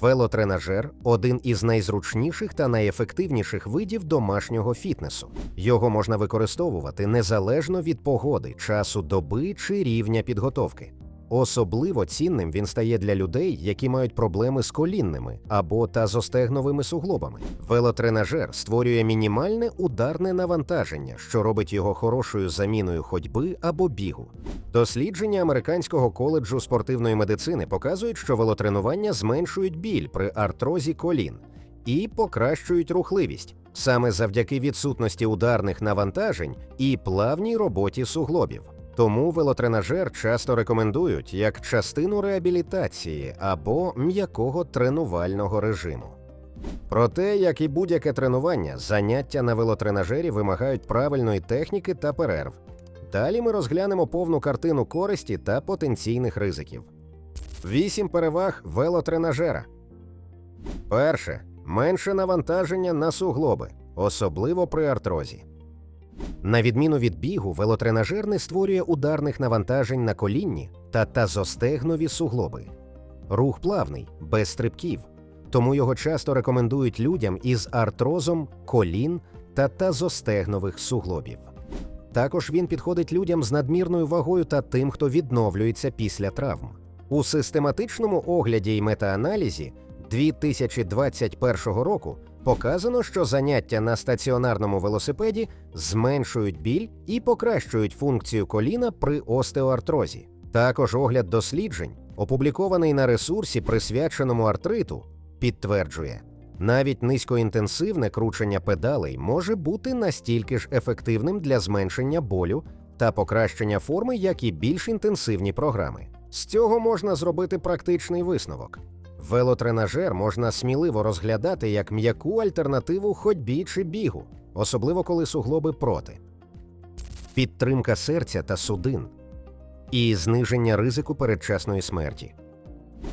Велотренажер один із найзручніших та найефективніших видів домашнього фітнесу. Його можна використовувати незалежно від погоди, часу доби чи рівня підготовки. Особливо цінним він стає для людей, які мають проблеми з колінними або тазостегновими суглобами. Велотренажер створює мінімальне ударне навантаження, що робить його хорошою заміною ходьби або бігу. Дослідження американського коледжу спортивної медицини показують, що велотренування зменшують біль при артрозі колін і покращують рухливість саме завдяки відсутності ударних навантажень і плавній роботі суглобів. Тому велотренажер часто рекомендують як частину реабілітації або м'якого тренувального режиму. Проте, як і будь-яке тренування, заняття на велотренажері вимагають правильної техніки та перерв. Далі ми розглянемо повну картину користі та потенційних ризиків. Вісім переваг велотренажера. Перше менше навантаження на суглоби, особливо при артрозі. На відміну від бігу, велотренажер не створює ударних навантажень на колінні та тазостегнові суглоби. Рух плавний, без стрибків, тому його часто рекомендують людям із артрозом колін та тазостегнових суглобів. Також він підходить людям з надмірною вагою та тим, хто відновлюється після травм. У систематичному огляді і метааналізі 2021 року показано, що заняття на стаціонарному велосипеді зменшують біль і покращують функцію коліна при остеоартрозі. Також огляд досліджень, опублікований на ресурсі, присвяченому артриту, підтверджує, навіть низькоінтенсивне кручення педалей може бути настільки ж ефективним для зменшення болю та покращення форми, як і більш інтенсивні програми. З цього можна зробити практичний висновок. Велотренажер можна сміливо розглядати як м'яку альтернативу ходьбі чи бігу, особливо коли суглоби проти. Підтримка серця та судин і зниження ризику передчасної смерті.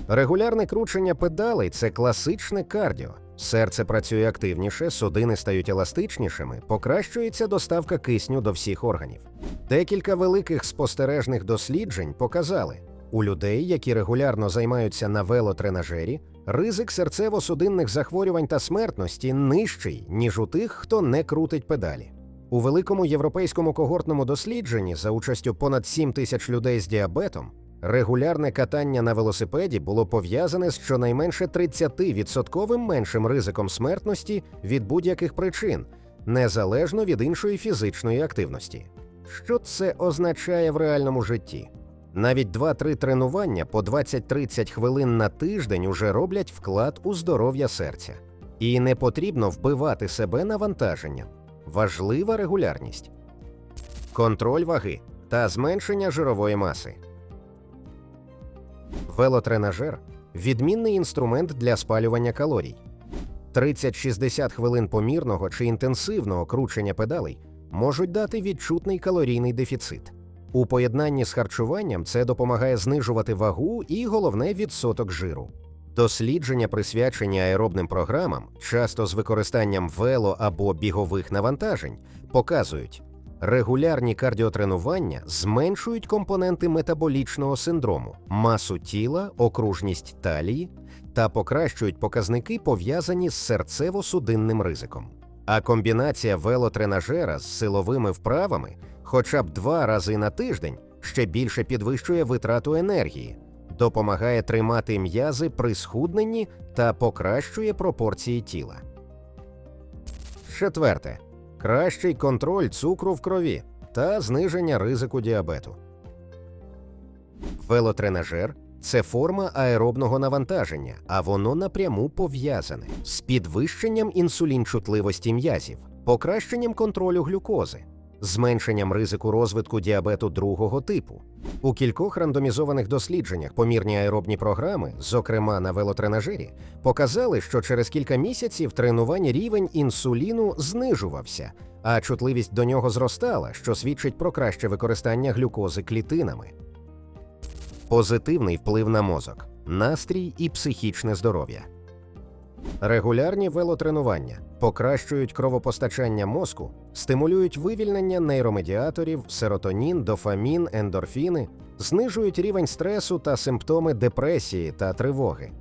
Регулярне кручення педалей це класичне кардіо. Серце працює активніше, судини стають еластичнішими, покращується доставка кисню до всіх органів. Декілька великих спостережних досліджень показали, у людей, які регулярно займаються на велотренажері, ризик серцево-судинних захворювань та смертності нижчий, ніж у тих, хто не крутить педалі. У великому європейському когортному дослідженні за участю понад 7 тисяч людей з діабетом регулярне катання на велосипеді було пов'язане з щонайменше 30% меншим ризиком смертності від будь-яких причин, незалежно від іншої фізичної активності. Що це означає в реальному житті? Навіть 2-3 тренування по 20-30 хвилин на тиждень уже роблять вклад у здоров'я серця. І не потрібно вбивати себе навантаженням. Важлива регулярність, контроль ваги та зменшення жирової маси. Велотренажер відмінний інструмент для спалювання калорій. 30-60 хвилин помірного чи інтенсивного кручення педалей можуть дати відчутний калорійний дефіцит. У поєднанні з харчуванням це допомагає знижувати вагу і головне відсоток жиру. Дослідження, присвячені аеробним програмам, часто з використанням вело або бігових навантажень, показують, регулярні кардіотренування зменшують компоненти метаболічного синдрому, масу тіла, окружність талії та покращують показники, пов'язані з серцево-судинним ризиком. А комбінація велотренажера з силовими вправами хоча б два рази на тиждень ще більше підвищує витрату енергії, допомагає тримати м'язи при схудненні та покращує пропорції тіла. Четверте. Кращий контроль цукру в крові та зниження ризику діабету. Велотренажер це форма аеробного навантаження, а воно напряму пов'язане з підвищенням інсулінчутливості м'язів, покращенням контролю глюкози, зменшенням ризику розвитку діабету другого типу. У кількох рандомізованих дослідженнях помірні аеробні програми, зокрема на велотренажері, показали, що через кілька місяців тренувань рівень інсуліну знижувався, а чутливість до нього зростала, що свідчить про краще використання глюкози клітинами. Позитивний вплив на мозок, настрій і психічне здоров'я. Регулярні велотренування покращують кровопостачання мозку, стимулюють вивільнення нейромедіаторів, серотонін, дофамін, ендорфіни, знижують рівень стресу та симптоми депресії та тривоги.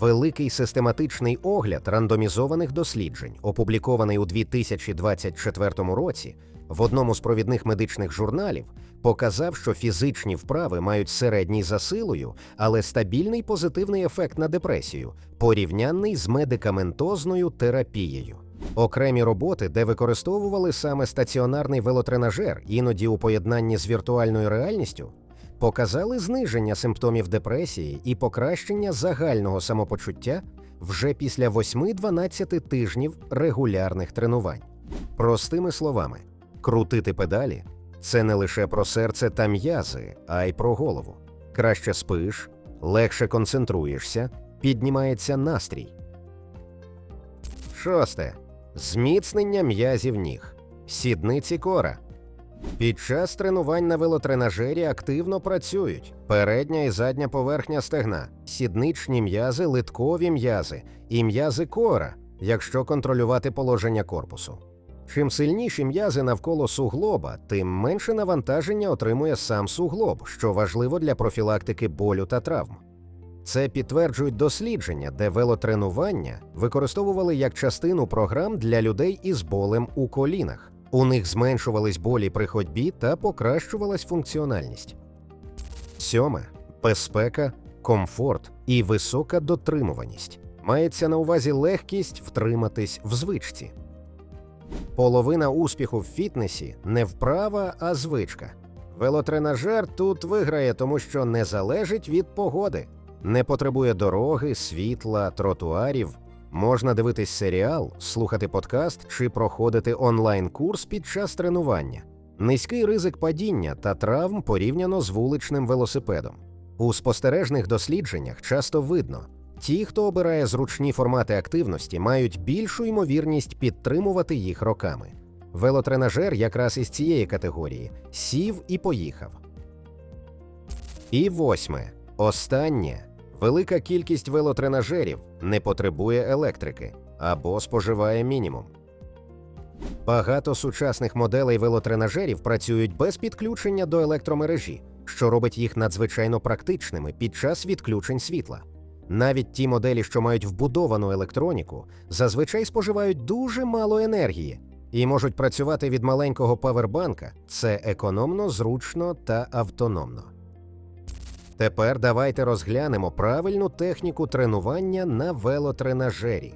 Великий систематичний огляд рандомізованих досліджень, опублікований у 2024 році в одному з провідних медичних журналів, показав, що фізичні вправи мають середній за силою, але стабільний позитивний ефект на депресію, порівнянний з медикаментозною терапією. Окремі роботи, де використовували саме стаціонарний велотренажер, іноді у поєднанні з віртуальною реальністю, показали зниження симптомів депресії і покращення загального самопочуття вже після 8-12 тижнів регулярних тренувань. Простими словами, крутити педалі це не лише про серце та м'язи, а й про голову. Краще спиш, легше концентруєшся, піднімається настрій. Шосте. Зміцнення м'язів ніг. Сідниці кора. Під час тренувань на велотренажері активно працюють передня і задня поверхня стегна, сідничні м'язи, литкові м'язи і м'язи кора, якщо контролювати положення корпусу. Чим сильніші м'язи навколо суглоба, тим менше навантаження отримує сам суглоб, що важливо для профілактики болю та травм. Це підтверджують дослідження, де велотренування використовували як частину програм для людей із болем у колінах. У них зменшувались болі при ходьбі та покращувалась функціональність. Сьоме безпека, комфорт і висока дотримуваність. Мається на увазі легкість втриматись в звичці. Половина успіху в фітнесі не вправа, а звичка. Велотренажер тут виграє, тому що не залежить від погоди, не потребує дороги, світла, тротуарів. Можна дивитись серіал, слухати подкаст чи проходити онлайн-курс під час тренування. Низький ризик падіння та травм порівняно з вуличним велосипедом. У спостережних дослідженнях часто видно, ті, хто обирає зручні формати активності, мають більшу ймовірність підтримувати їх роками. Велотренажер якраз із цієї категорії сів і поїхав. І восьме. Останнє велика кількість велотренажерів не потребує електрики або споживає мінімум. Багато сучасних моделей велотренажерів працюють без підключення до електромережі, що робить їх надзвичайно практичними під час відключень світла. Навіть ті моделі, що мають вбудовану електроніку, зазвичай споживають дуже мало енергії і можуть працювати від маленького павербанка. Це економно, зручно та автономно. Тепер давайте розглянемо правильну техніку тренування на велотренажері.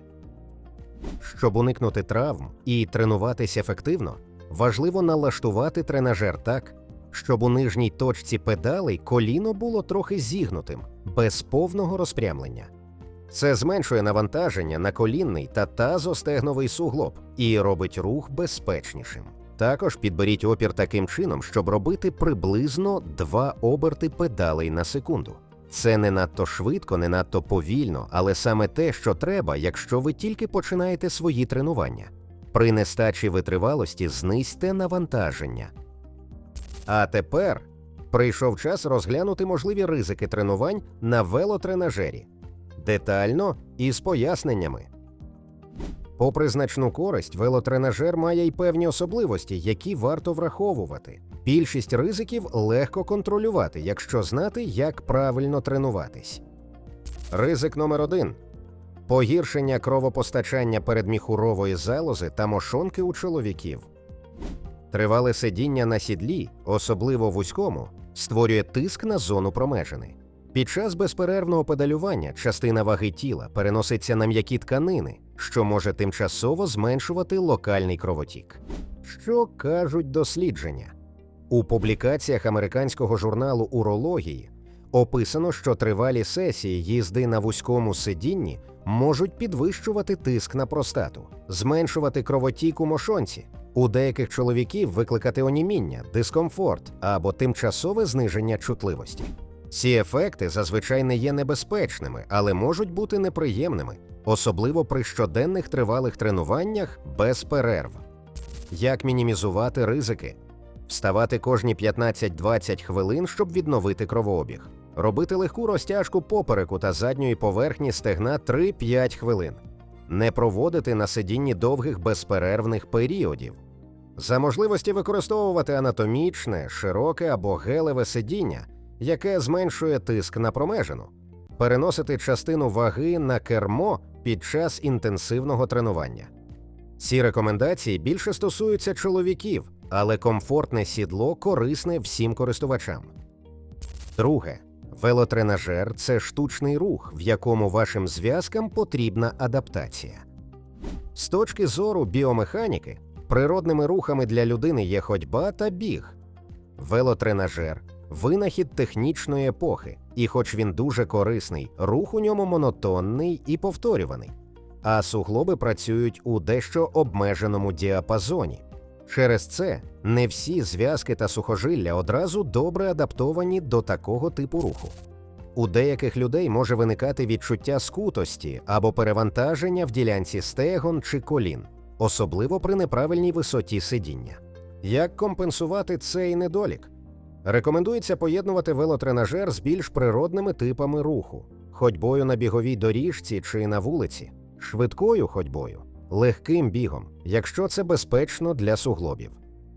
Щоб уникнути травм і тренуватись ефективно, важливо налаштувати тренажер так, щоб у нижній точці педалей коліно було трохи зігнутим, без повного розпрямлення. Це зменшує навантаження на колінний та тазостегновий суглоб і робить рух безпечнішим. Також підберіть опір таким чином, щоб робити приблизно два оберти педалей на секунду. Це не надто швидко, не надто повільно, але саме те, що треба, якщо ви тільки починаєте свої тренування. При нестачі витривалості знизьте навантаження. А тепер прийшов час розглянути можливі ризики тренувань на велотренажері детально і з поясненнями. Попри значну користь, велотренажер має й певні особливості, які варто враховувати. Більшість ризиків легко контролювати, якщо знати, як правильно тренуватись. Ризик номер один погіршення кровопостачання передміхурової залози та мошонки у чоловіків. Тривале сидіння на сідлі, особливо вузькому, створює тиск на зону промежини. Під час безперервного педалювання частина ваги тіла переноситься на м'які тканини, що може тимчасово зменшувати локальний кровотік. Що кажуть дослідження? У публікаціях американського журналу урології описано, що тривалі сесії їзди на вузькому сидінні можуть підвищувати тиск на простату, зменшувати кровотік у мошонці, у деяких чоловіків викликати оніміння, дискомфорт або тимчасове зниження чутливості. Ці ефекти зазвичай не є небезпечними, але можуть бути неприємними, особливо при щоденних тривалих тренуваннях без перерв. Як мінімізувати ризики? Вставати кожні 15-20 хвилин, щоб відновити кровообіг, робити легку розтяжку попереку та задньої поверхні стегна 3-5 хвилин, не проводити на сидінні довгих безперервних періодів. За можливості використовувати анатомічне, широке або гелеве сидіння яке зменшує тиск на промежину, переносити частину ваги на кермо під час інтенсивного тренування. Ці рекомендації більше стосуються чоловіків, але комфортне сідло корисне всім користувачам. Друге, велотренажер це штучний рух, в якому вашим зв'язкам потрібна адаптація. З точки зору біомеханіки, природними рухами для людини є ходьба та біг. Велотренажер винахід технічної епохи, і, хоч він дуже корисний, рух у ньому монотонний і повторюваний, а суглоби працюють у дещо обмеженому діапазоні. Через це не всі зв'язки та сухожилля одразу добре адаптовані до такого типу руху. У деяких людей може виникати відчуття скутості або перевантаження в ділянці стегон чи колін, особливо при неправильній висоті сидіння. Як компенсувати цей недолік? Рекомендується поєднувати велотренажер з більш природними типами руху, ходьбою на біговій доріжці чи на вулиці, швидкою ходьбою, легким бігом, якщо це безпечно для суглобів.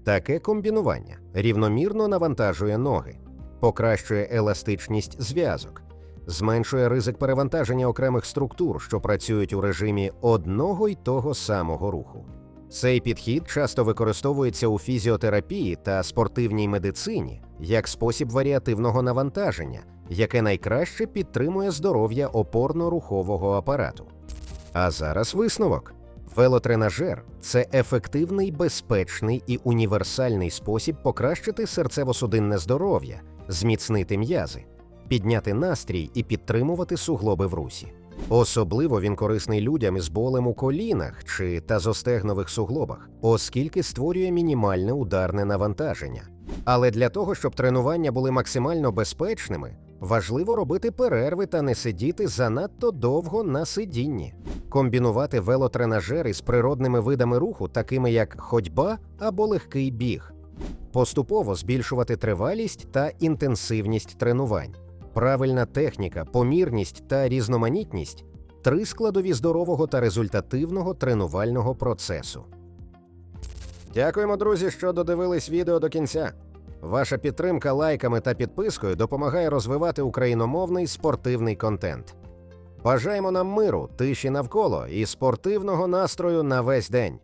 Таке комбінування рівномірно навантажує ноги, покращує еластичність зв'язок, зменшує ризик перевантаження окремих структур, що працюють у режимі одного й того самого руху. Цей підхід часто використовується у фізіотерапії та спортивній медицині як спосіб варіативного навантаження, яке найкраще підтримує здоров'я опорно-рухового апарату. А зараз висновок. Велотренажер це ефективний, безпечний і універсальний спосіб покращити серцево-судинне здоров'я, зміцнити м'язи, підняти настрій і підтримувати суглоби в русі. Особливо він корисний людям із болем у колінах чи тазостегнових суглобах, оскільки створює мінімальне ударне навантаження. Але для того, щоб тренування були максимально безпечними, важливо робити перерви та не сидіти занадто довго на сидінні, комбінувати велотренажер із природними видами руху, такими як ходьба або легкий біг, поступово збільшувати тривалість та інтенсивність тренувань. Правильна техніка, помірність та різноманітність три складові здорового та результативного тренувального процесу. Дякуємо, друзі, що додивились відео до кінця. Ваша підтримка лайками та підпискою допомагає розвивати україномовний спортивний контент. Бажаємо нам миру, тиші навколо і спортивного настрою на весь день.